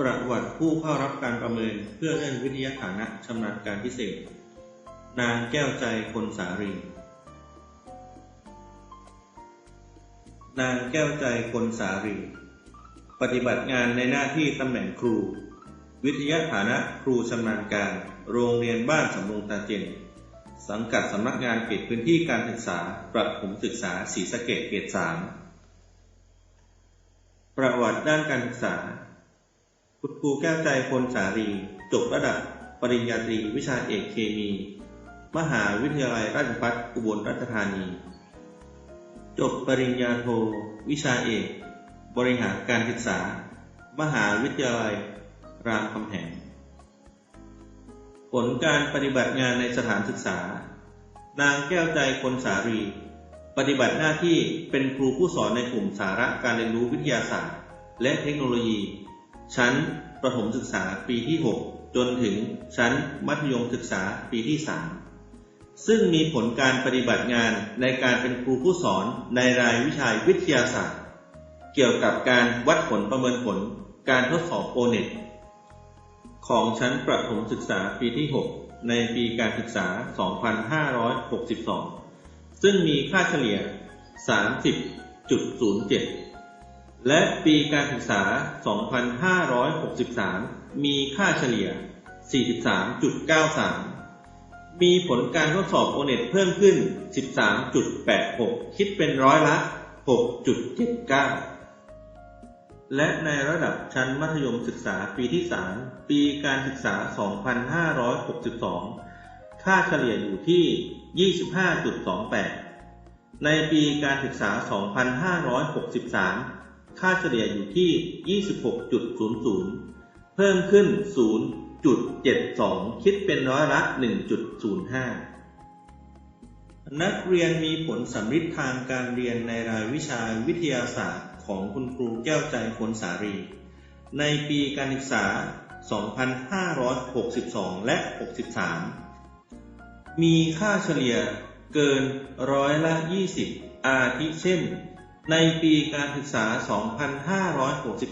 ประวัติผู้เข้ารับการประเมินเพื่อเลื่อนวิทยาฐานะชำนาญการพิเศษ นางแก้วใจคนสารี นางแก้วใจคนสารี ปฏิบัติงานในหน้าที่ตำแหน่งครู วิทยาฐานะครูชำนาญการ โรงเรียนบ้านสำโรงตาเจน สังกัดสำนักงานเขตพื้นที่การศึกษา ประถมศึกษาศรีสะเกดเขตสามประวัติด้านการศึกษา คุณครูแก้วใจพลสารี จบระดับปริญญาตรีวิชาเอกเคมี มหาวิทยาลัยราชภัฏอุบลราชธานี จบปริญญาโท วิชาเอก บริหารการศึกษา มหาวิทยาลัย รามคำแหง ผลการปฏิบัติงานในสถานศึกษา นางแก้วใจคนสารี ปฏิบัติหน้าที่เป็นครูผู้สอนในกลุ่มสาระการเรียนรู้วิทยาศาสตร์ และเทคโนโลยี ชั้นประถมศึกษาปีที่ 6 จนถึงชั้นมัธยมศึกษาปีที่ 3 ซึ่งมีผลการปฏิบัติงานในการเป็นครูผู้สอนในรายวิชาวิทยาศาสตร์ เกี่ยวกับการวัดผลประเมินผลการทดสอบโอเน็ตของชั้นประถมศึกษาปีที่ 6 ในปีการศึกษา 2562 ซึ่งมีค่าเฉลี่ย 30.07 และปีการศึกษา 2563 มีค่าเฉลี่ย 43.93 มีผลการทดสอบโอเน็ตเพิ่มขึ้น 13.86 คิดเป็นร้อยละ 6.79 และในระดับชั้นมัธยมศึกษาปีที่ 3 ปีการศึกษา 2562 ค่าเฉลี่ยอยู่ที่ 25.28 ในปีการศึกษา 2563 ค่าเฉลี่ยอยู่ที่ 26.00 เพิ่มขึ้น 0.72 คิดเป็นร้อยละ 1.05 นักเรียนมีผลสำฤทธิ์ทางการเรียนในรายวิชาวิทยาศาสตร์ของคุณครูแก้วใจคนสารี ในปีการศึกษา 2562 และ 63 มีค่าเฉลี่ยเกินร้อยละ 20 อาทิเช่น ในปีการศึกษา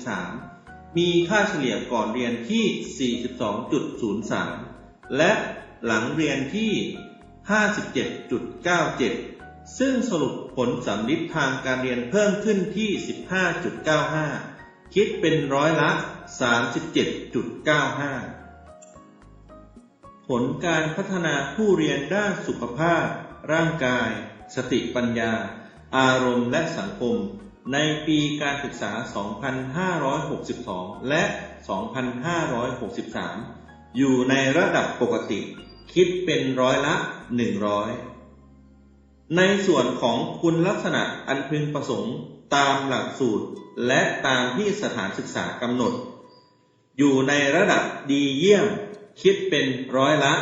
2563 มีค่าเฉลี่ยก่อนเรียนที่ 42.03 และหลังเรียนที่ 57.97 ซึ่งสรุปผลสำลิดทางการเรียนเพิ่มขึ้นที่ 15.95 คิดเป็นร้อยละ 37.95 ผลการพัฒนาผู้เรียนด้านสุขภาพ ร่างกาย สติปัญญา อารมณ์และสังคม ในปีการศึกษา 2562 และ 2563 อยู่ในระดับปกติ คิดเป็นร้อยละ 100 ในส่วนของคุณลักษณะอันพึงประสงค์ตามหลักสูตร และตามที่สถานศึกษากำหนด อยู่ในระดับดีเยี่ยม คิดเป็นร้อยละ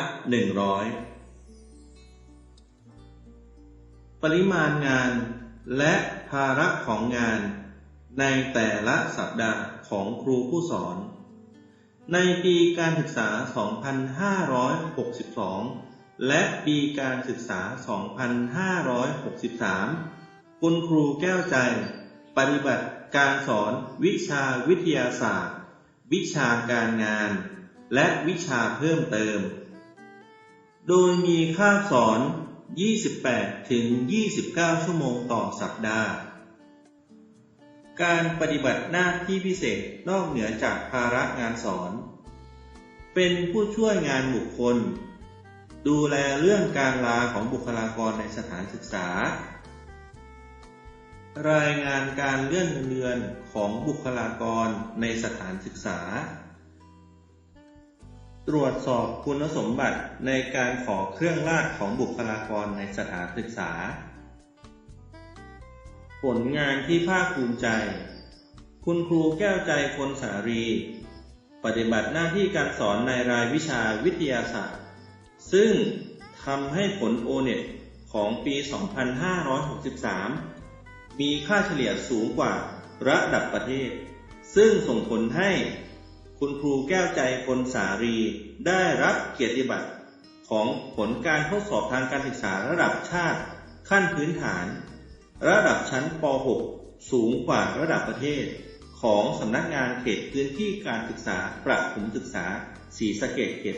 100ปริมาณงาน และภาระของงานในแต่ละสัปดาห์ของครูผู้สอน ในปีการศึกษา 2562 และปีการศึกษา 2563 คุณครูแก้วใจ ปฏิบัติการสอนวิชาวิทยาศาสตร์ วิชาการงาน และวิชาเพิ่มเติม โดยมีค่าสอน 28 ถึง 29 ชั่วโมงต่อสัปดาห์ การปฏิบัติหน้าที่พิเศษนอกเหนือจากภาระงานสอน เป็นผู้ช่วยงานบุคคล ดูแลเรื่องการลาของบุคลากรในสถานศึกษา รายงานการเลื่อนเงินเดือนของบุคลากรในสถานศึกษา ตรวจสอบคุณสมบัติในการขอเครื่องราชของบุคลากรในสถานศึกษา ผลงานที่ภาคภูมิใจ คุณครูแก้วใจคนสารี ปฏิบัติหน้าที่การสอนในรายวิชาวิทยาศาสตร์ ซึ่งทำให้ผลโอเน็ตของปี 2563 มีค่าเฉลี่ยสูงกว่าระดับประเทศ ซึ่งส่งผลให้ คุณครูแก้วใจคนสารีได้รับเกียรติบัตรของผลการทดสอบทางการศึกษาระดับชาติ ขั้นพื้นฐาน ระดับชั้นป .6 สูงกว่าระดับประเทศ ของสำนักงานเขตพื้นที่การศึกษาประถมศึกษาศรีสะเกษเขต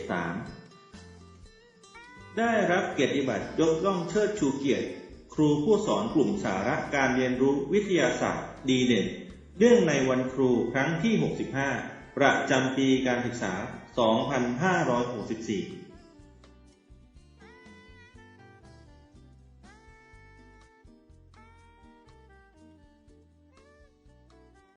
3 ได้รับเกียรติบัตรยกย่องเชิดชูเกียรติ ครูผู้สอนกลุ่มสาระการเรียนรู้วิทยาศาสตร์ดีเด่นเนื่องในวันครูครั้งที่ 65 ประจำปีการศึกษา 2564